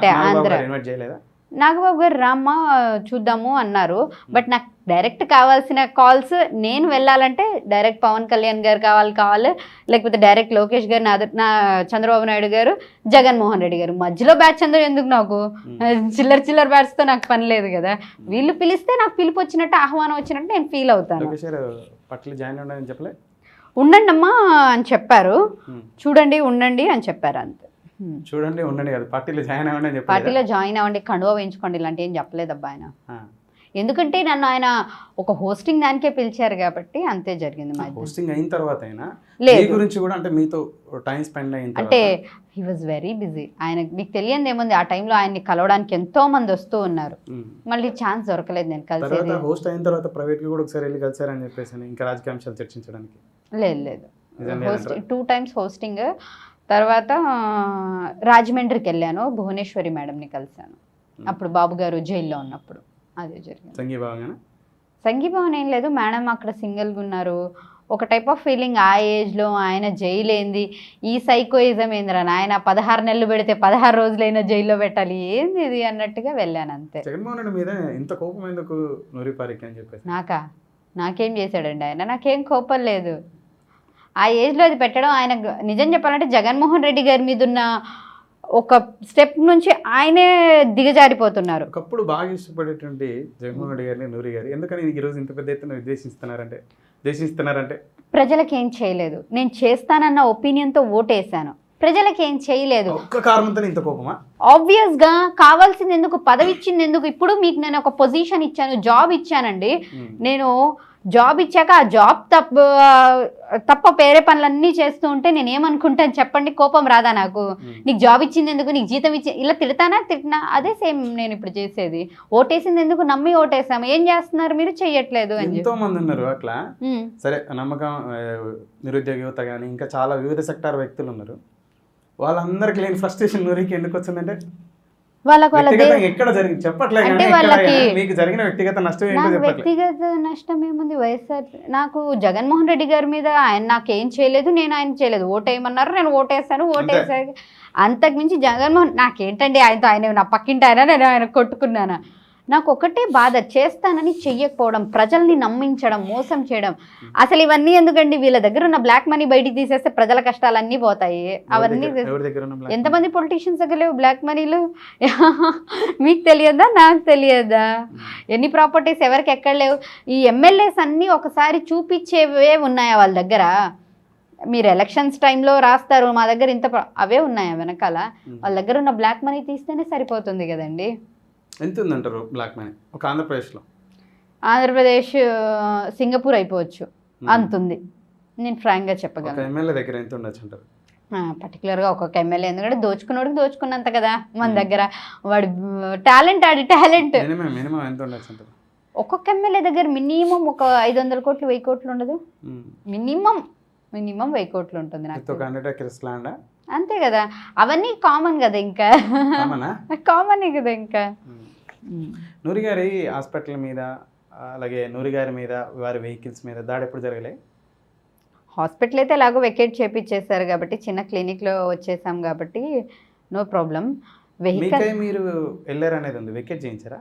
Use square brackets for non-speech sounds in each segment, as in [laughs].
అంటే నాగబాబు ఆంధ్ర నాగబాబు గారు రామ్మ చూద్దాము అన్నారు. బట్ నాకు డైరెక్ట్ కావాల్సిన కాల్స్ నేను వెళ్ళాలంటే డైరెక్ట్ పవన్ కళ్యాణ్ గారు కావాలి కావాలి లేకపోతే డైరెక్ట్ లోకేష్ గారు నా నా చంద్రబాబు నాయుడు గారు జగన్మోహన్ రెడ్డి గారు. మధ్యలో బ్యాచ్ అందరూ ఎందుకు నాకు? చిల్లర చిల్లర బ్యాచ్తో నాకు పని లేదు కదా. వీళ్ళు పిలిస్తే నాకు పిలుపు వచ్చినట్టు ఆహ్వానం వచ్చినట్టు నేను ఫీల్ అవుతాను. ఉండండి అమ్మా అని చెప్పారు. చూడండి ఉండండి అని చెప్పారు అంతే. చూడండి ఉండండి కదా పార్టీలో జాయిన్ అవ్వండి అని పార్టీలో జాయిన్ అవ్వండి కండువా వేయించుకోండి ఇలాంటి ఏం చెప్పలేదబ్బా ఆయన. ఎందుకంటే నన్ను ఆయన ఒక హోస్టింగ్ దానికే పిలిచారు కాబట్టి అంతే జరిగింది మా. హోస్టింగ్ అయిన తర్వాత అయినా గురించి కూడా అంటే మీతో టైం స్పెండ్ అయిన అంటే హీ వాజ్ వెరీ బిజీ ఆయన మీకు తెలియదు ఏముంది ఆ టైంలో ఆయన్ని కలవడానికి ఎంతో మంది వస్తూ ఉన్నారు. మళ్ళీ ఛాన్స్ దొరకలేదు నేను కలిసేది. హోస్ట్ అయిన తర్వాత ప్రైవేట్ కూడా ఒకసారి వెళ్ళి కలిసారని చెప్పేసి అని ఇంకా రాజకీయ అంశాలు చర్చించడానికి. లేదు లేదు. టూ టైమ్స్ హోస్టింగ్ తర్వాత రాజమండ్రికి వెళ్ళాను భువనేశ్వరి మేడంని కలిశాను. అప్పుడు బాబు గారు జైల్లో ఉన్నప్పుడు అదే జరిగింది. సంఘీభావంగా సంఘీభావం ఏం లేదు. మేడం అక్కడ సింగిల్గా ఉన్నారు. ఒక టైప్ ఆఫ్ ఫీలింగ్ ఆ ఏజ్లో ఆయన జైలు ఏంది ఈ సైకోయిజం ఏందిరా ఆయన పదహారు నెలలు పెడితే పదహారు రోజులైనా జైల్లో పెట్టాలి. ఏంది ఇది అన్నట్టుగా వెళ్ళాను అంతే. జగన్మోహన్ మీద ఇంత కోపం ఎందుకు నూరిపారికి అని చెప్పేసి? నాకా? నాకేం చేశాడండి ఆయన? నాకేం కోపం లేదు. ఆ ఏజ్లో అది పెట్టడం ఆయన నిజం చెప్పాలంటే జగన్మోహన్ రెడ్డి గారి మీద ఉన్న ఒక స్టెప్ నుంచి ఆయనే దిగజారిపోతున్నారు. ఒకప్పుడు బాగా ఇష్టపడేటువంటి జగన్మోహన్ రెడ్డి గారిని నూరి గారు. ఎందుకని ఈ రోజు ఇంత పెద్ద ఎత్తున విద్వేషిస్తున్నారంటే ద్వేషిస్తున్నారంటే ప్రజలకు ఏం చేయలేదు. నేను చేస్తానన్న ఒపీనియన్తో ఓటేశాను. ప్రజలకు ఏం చేయలేదు. ఒక్క కారణంతో ఇంత కోపమా? ఆబ్వియస్గా కావాల్సింది ఎందుకు పదవి ఇచ్చింది ఎందుకు ఇప్పుడు మీకు నేను ఒక పొజిషన్ ఇచ్చాను జాబ్ ఇచ్చానండి. నేను జాబ్ ఇచ్చాక ఆ జాబ్ తప్ప తప్ప వేరే పనులన్నీ చేస్తూ ఉంటే నేను ఏమనుకుంటాను చెప్పండి కోపం రాదా నాకు. నీకు జాబ్ ఇచ్చింది ఎందుకు? నీకు జీతం ఇచ్చి ఇలా తిడతానా తిట్టినా? అదే సేమ్ నేను ఇప్పుడు చేసేది. ఓటేసింది ఎందుకు? నమ్మి ఓటేసాము. ఏం చేస్తున్నారు మీరు? చెయ్యట్లేదు అని ఎంతో మంది ఉన్నారు అట్లా. సరే నమ్మకం నిరుద్యోగ యువత కానీ ఇంకా చాలా వివిధ సెక్టార్ వ్యక్తులు ఉన్నారు. వాళ్ళందరికీ లేని ఫ్రస్ట్రేషన్ నూరికి ఎందుకు వచ్చిందంటే వాళ్ళకు వాళ్ళ ఎక్కడ జరిగింది? అంటే వాళ్ళకి- కానీ మీకు జరిగిన వ్యక్తిగత నష్టం నాకు వ్యక్తిగత నష్టం ఏముంది? వైఎస్ఆర్ నాకు జగన్మోహన్ రెడ్డి గారి మీద ఆయన నాకేం చేయలేదు నేను ఆయన చేయలేదు. ఓటేయమన్నారు నేను ఓటేసాను ఓటేసాను అంతకుమించి జగన్మోహన్ నాకేంటండి ఆయనతో ఆయన నా పక్కింటి ఆయన నేను ఆయన కొట్టుకున్నాను? నాకు ఒకటే బాధ చేస్తానని చెయ్యకపోవడం ప్రజల్ని నమ్మించడం మోసం చేయడం. అసలు ఇవన్నీ ఎందుకండి? వీళ్ళ దగ్గర ఉన్న బ్లాక్ మనీ బయటికి తీసేస్తే ప్రజల కష్టాలన్నీ పోతాయి. అవన్నీ ఎంతమంది పొలిటీషియన్స్ దగ్గర లేవు బ్లాక్ మనీలు [laughs] మీకు తెలియదా? నాకు తెలియదా? ఎన్ని ప్రాపర్టీస్ ఎవరికి ఎక్కడ లేవు? ఈ ఎమ్మెల్యేస్ అన్నీ ఒకసారి చూపించేవే ఉన్నాయా వాళ్ళ దగ్గర? మీరు ఎలక్షన్స్ టైంలో రాస్తారు మా దగ్గర ఇంత అవే ఉన్నాయా వెనకాల? Money? వాళ్ళ దగ్గర ఉన్న బ్లాక్ మనీ తీస్తేనే సరిపోతుంది కదండి? ఎంత ఉందంటారు బ్లాక్ మనీ? ఒక ఆంధ్రప్రదేశ్లో. ఆంధ్రప్రదేశ్ సింగపూర్ అయిపోవచ్చు. అంతుంది. నేను ఫ్రాంక్గా చెప్పగలను. ఎమ్మెల్యే దగ్గర ఎంత ఉండొచ్చు అంటారు? పర్టికులర్గా ఒక్కొక్క ఎమ్మెల్యే ఎందుకంటే దోచుకున్నోడికి దోచుకున్నంత కదా. మన. దగ్గర వాడు టాలెంట్ ఆడి టాలెంట్. ఒక్కొక్క ఎమ్మెల్యే దగ్గర మినిమం ఒక ఐదు వందల కోట్లు వెయ్యి కోట్లు ఉండదు. మినిమం మినిమం వెయ్యి కోట్లు ఉంటుంది నాకు అంతే కదా. అవన్నీ కామన్ కదా ఇంకా. కామనా? కామన్ కదా ఇంకా. నూరి గారి హాస్పిటల్ మీద అలాగే నూరి గారి మీద వారి వెహికల్స్ మీద దాడి ఎప్పుడు జరగలే? హాస్పిటల్ అయితే ఎలాగో వెకేట్ చేపించేశారు కాబట్టి చిన్న క్లినిక్లో వచ్చేసాం కాబట్టి నో ప్రాబ్లం. వెహికల్ మీరు వెళ్ళారు అనేది ఉంది. వికెట్ చేయించారా?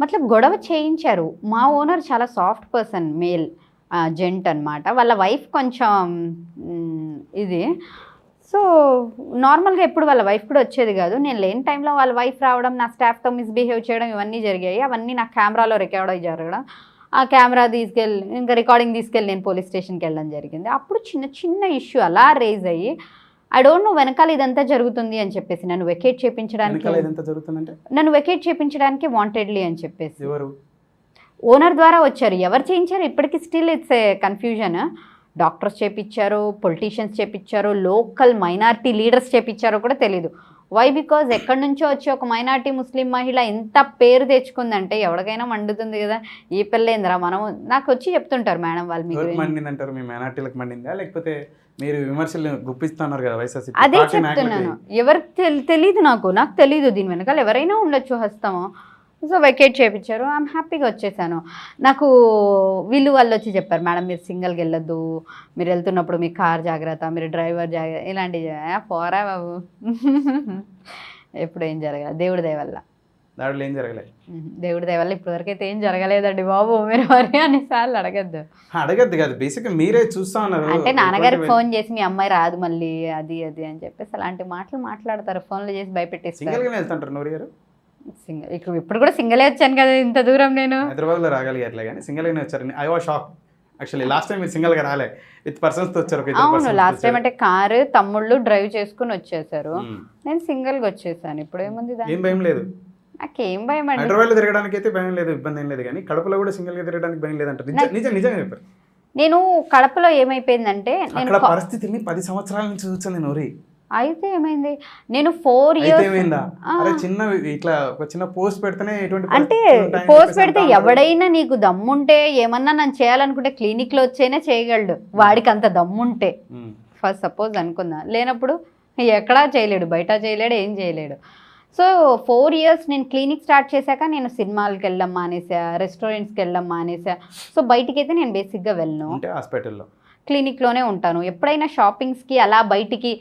మతలబ్ గొడవ చేయించారు. మా ఓనర్ చాలా సాఫ్ట్ పర్సన్ మేల్ జెంట్ అన్నమాట. వాళ్ళ వైఫ్ కొంచెం ఇది సో నార్మల్గా ఎప్పుడు వాళ్ళ వైఫ్ కూడా వచ్చేది కాదు. నేను లేని టైంలో వాళ్ళ వైఫ్ రావడం నా స్టాఫ్తో మిస్బిహేవ్ చేయడం ఇవన్నీ జరిగాయి. అవన్నీ నా కెమెరాలో రికార్డ్ అయ్యి జరగడం. ఆ కెమెరా తీసుకెళ్ళి ఇంకా రికార్డింగ్ తీసుకెళ్ళి నేను పోలీస్ స్టేషన్కి వెళ్ళడం జరిగింది. అప్పుడు చిన్న చిన్న ఇష్యూ అలా రేజ్ అయ్యి ఐ డోంట్ నో వెనకాల ఇదంతా జరుగుతుంది అని చెప్పేసి నన్ను వెకేట్ జరుగుతుందంటే? నన్ను వెకేట్ చేపించడానికి వాంటెడ్లీ అని చెప్పేసి. ఓనర్ ద్వారా వచ్చారు. ఎవరు చేయించారు? ఇప్పటికీ still it's a confusion. Doctors చేపించారు పొలిటీషియన్స్ చేపించారు లోకల్ మైనారిటీ లీడర్స్ చేపించారో కూడా తెలియదు వై బికాజ్ ఎక్కడి నుంచో వచ్చి ఒక మైనారిటీ ముస్లిం మహిళ ఎంత పేరు తెచ్చుకుందంటే ఎవరికైనా మండుతుంది కదా. ఈ పిల్లేందిరా మనం నాకు వచ్చి చెప్తుంటారు మేడం వాళ్ళు మీ ఎవరికి గురించి. మండింది అంటారు మీ మైనార్టీలకు మండిందా? లేకపోతే మీరు విమర్శలు గుప్పిస్తున్నారు కదా అదే చెప్తున్నాను. ఎవరికి తెలి- తెలీదు నాకు. నాకు తెలీదు. దీని వెనకాల ఎవరైనా ఉండొచ్చు హస్తము. సో వెకేట్ చేయించారు ఐఎమ్ హ్యాపీగా వచ్చేసాను. నాకు వీళ్ళు వాళ్ళు వచ్చి చెప్పారు మేడం మీరు సింగిల్గా వెళ్ళొద్దు. మీరు వెళ్తున్నప్పుడు మీ కార్ జాగ్రత్త మీరు డ్రైవర్ జాగ్రత్త. ఇలాంటివి పోరా బాబు. ఎప్పుడు ఏం జరగలేదు దేవుడి దయ వల్ల. దాంట్లో ఏం జరగలేదు. దేవుడి దయ వల్ల ఇప్పటివరకు అయితే ఏం జరగలేదండి బాబు. మీరు మరి అన్నిసార్లు అడగద్దు. అడగద్దు కాదు. బేసిక్గా మీరే చూస్తా ఉన్నారు. అంటే నాన్నగారికి ఫోన్ చేసి మీ అమ్మాయి రాదు మళ్ళీ అది అది అని చెప్పేసి అలాంటి మాటలు మాట్లాడతారు. ఫోన్లు చేసి భయపెట్టేస్తారు. సింగిల్ గానే వెళ్తుంటారు నూరి గారు? సింగిల్ ఇక్కడ ఇప్పుడు కూడా సింగిలే వచ్చాను కదా ఇంత దూరం నేను. హైదరాబాద్లో రాగలిగారులే కానీ సింగిల్ గానే వచ్చారు I was shock actually last time మీరు సింగిల్గా రాలే విత్ పర్సన్స్ వచ్చారు అవును లాస్ట్ టైం. అంటే కారు తమ్ముళ్ళు డ్రైవ్ చేసుకుని వచ్చేసారు. మ్మ్. నేను సింగిల్గా వచ్చేసాను. ఇప్పుడు ఏముంది ఏం భయం లేదు. నాకేం భయం అండి. హైదరాబాద్లో తిరగడానికి అయితే భయం లేదు ఇబ్బంది ఏం లేదు కానీ కడపలో కూడా సింగిల్గా తిరగడానికి భయం లేదంటారు నిజ- నిజం నిజంగా చెప్పారు నేను కడపలో ఏమైపోయిందంటే నేను పరిస్థితిని పది సంవత్సరాల నుంచి చూస్తుంది నూరి అయితే ఏమైంది? నేను ఫోర్ ఇయర్స్ చిన్న ఇట్లా ఒక చిన్న పోస్ట్ పెడితేనే ఎటువంటి అంటే పోస్ట్ పెడితే. ఎవడైనా నీకు దమ్ముంటే ఏమన్నా నన్ను చేయాలనుకుంటే clinic లో వచ్చైనా చేయగలడు. వాడికి అంత దమ్ముంటే. మ్మ్. ఫస్ట్ సపోజ్ అనుకుందా. లేనప్పుడు ఎక్కడా చేయలేడు బయట చేయలేడు ఏం చేయలేడు. సో ఫోర్ ఇయర్స్ నేను క్లినిక్ స్టార్ట్ చేశాక నేను సినిమాలకు వెళ్ళడం మానేసా రెస్టారెంట్స్కి వెళ్ళడం మానేసా సో బయటికి అయితే నేను బేసిక్గా వెళ్ళను. హాస్పిటల్లో. క్లినిక్లోనే ఉంటాను. ఎప్పుడైనా షాపింగ్స్కి అలా బయటికి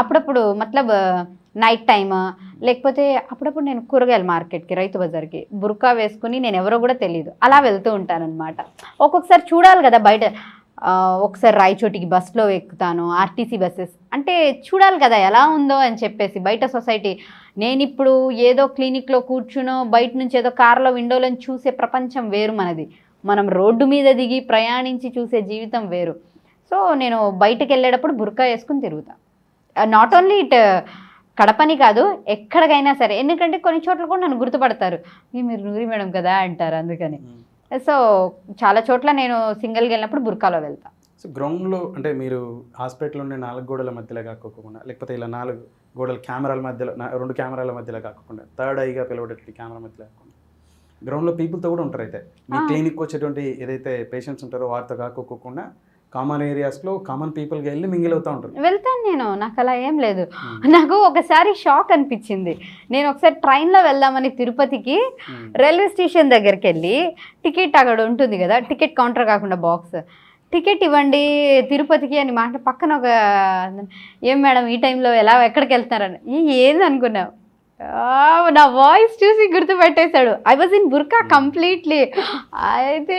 అప్పుడప్పుడు మతలబ్ నైట్ టైమ్ లేకపోతే అప్పుడప్పుడు నేను కూరగాయల మార్కెట్కి రైతు బజార్కి బుర్కా వేసుకుని నేను ఎవరో కూడా తెలియదు అలా వెళ్తూ ఉంటానన్నమాట. ఒక్కొక్కసారి చూడాలి కదా బయట ఒకసారి రాయచోటికి బస్సులో ఎక్కుతాను ఆర్టీసీ బస్సెస్. అంటే చూడాలి కదా ఎలా ఉందో అని చెప్పేసి బయట సొసైటీ నేను ఇప్పుడు ఏదో క్లినిక్లో కూర్చునో బయట నుంచి ఏదో కార్లో విండోలో చూసే ప్రపంచం వేరు మనది. మనం రోడ్డు మీద దిగి ప్రయాణించి చూసే జీవితం వేరు. సో నేను బయటకు వెళ్ళేటప్పుడు బుర్కా వేసుకుని తిరుగుతా. నాట్ ఓన్లీ ఇట్ కడపని కాదు ఎక్కడికైనా సరే. ఎందుకంటే కొన్ని చోట్ల కూడా నన్ను గుర్తుపడతారు. "ఏ, మీరు నూరి మేడం కదా అంటారు అందుకని. సో చాలా చోట్ల నేను సింగిల్గా వెళ్ళినప్పుడు బుర్కాలో వెళ్తా. సో గ్రౌండ్లో అంటే మీరు హాస్పిటల్ ఉండే నాలుగు గోడల మధ్యలో కాకోకుండా లేకపోతే ఇలా నాలుగు గోడల కెమెరాల మధ్యలో రెండు కెమెరాల మధ్యలో కాకుండా థర్డ్ ఐగా పిలవడేటువంటి కెమెరా మధ్యలో కాకుండా. గ్రౌండ్లో పీపుల్తో కూడా ఉంటారు అయితే. మీ. క్లినిక్ వచ్చేటువంటి ఏదైతే పేషెంట్స్ ఉంటారో వారితో కాకోకుండా కామన్ ఏరియాస్లో కామన్ పీపుల్కి వెళ్ళి మింగిల్ అవుతూ ఉంటారు. వెళ్తాను నేను. నాకు అలా ఏం లేదు. నాకు ఒకసారి షాక్ అనిపించింది. నేను ఒకసారి ట్రైన్లో వెళ్దామని తిరుపతికి. రైల్వే స్టేషన్ దగ్గరికి వెళ్ళి టికెట్ అక్కడ ఉంటుంది కదా టికెట్ కౌంటర్ కాకుండా బాక్స్ టికెట్ ఇవ్వండి తిరుపతికి అని మాట పక్కన ఒక ఏం మేడం ఈ టైంలో ఎలా ఎక్కడికి వెళ్తున్నారని. "ఏ, ఏంది అనుకున్నావు? నా వాయిస్ చూసి గుర్తుపెట్టేశాడు. I was in burqa completely అయితే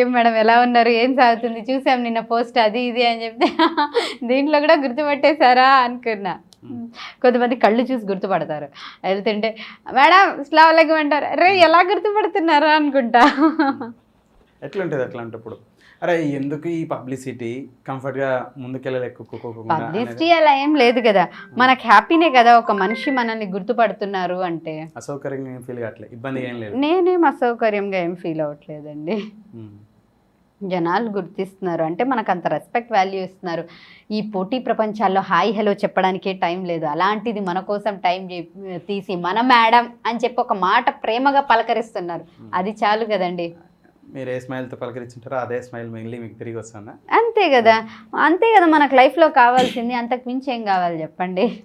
ఏం మేడం ఎలా ఉన్నారు? ఏం సాగుతుంది? చూసాం నిన్న పోస్ట్ అది ఇది అని చెప్తే [laughs] దీంట్లో కూడా గుర్తుపట్టేశారా అనుకున్నా. కొంతమంది కళ్ళు చూసి గుర్తుపడతారు. వెళ్తుంటే మేడం స్లావ్ లెగ్గమంటారు అరే ఎలా గుర్తుపడుతున్నారా? అనుకుంటా. ఎట్లుంటుంది అట్లాంటప్పుడు? అరే ఎందుకు ఈ పబ్లిసిటీ? కంఫర్ట్గా ముందుకెళ్ళలేకపోకుండా పబ్లిసిటీ అలా ఏం లేదు కదా. మనకు హ్యాపీనే కదా ఒక మనిషి మనల్ని గుర్తుపడుతున్నారు అంటే. అసౌకర్యంగా ఏం ఫీల్ కావట్లేదు. ఇబ్బంది ఏం లేదు. నేనేం అసౌకర్యంగా ఏం ఫీల్ అవ్వట్లేదండి. జనాలు గుర్తిస్తున్నారు. అంటే మనకు అంత రెస్పెక్ట్ వాల్యూ ఇస్తున్నారు. ఈ పోటీ ప్రపంచాల్లో హాయ్ హలో చెప్పడానికే టైం లేదు. అలాంటిది మన కోసం టైం తీసి మన మేడం అని చెప్పి ఒక మాట ప్రేమగా పలకరిస్తున్నారు. అది చాలు కదండి. మీరు ఏ స్మైల్తో పలకరించుంటారో అదే స్మైల్ మళ్ళీ మీకు తిరిగి వస్తుందా? అంతే కదా. అంతే కదా మనకు లైఫ్లో కావాల్సింది అంతకు మించి ఏం కావాలి చెప్పండి?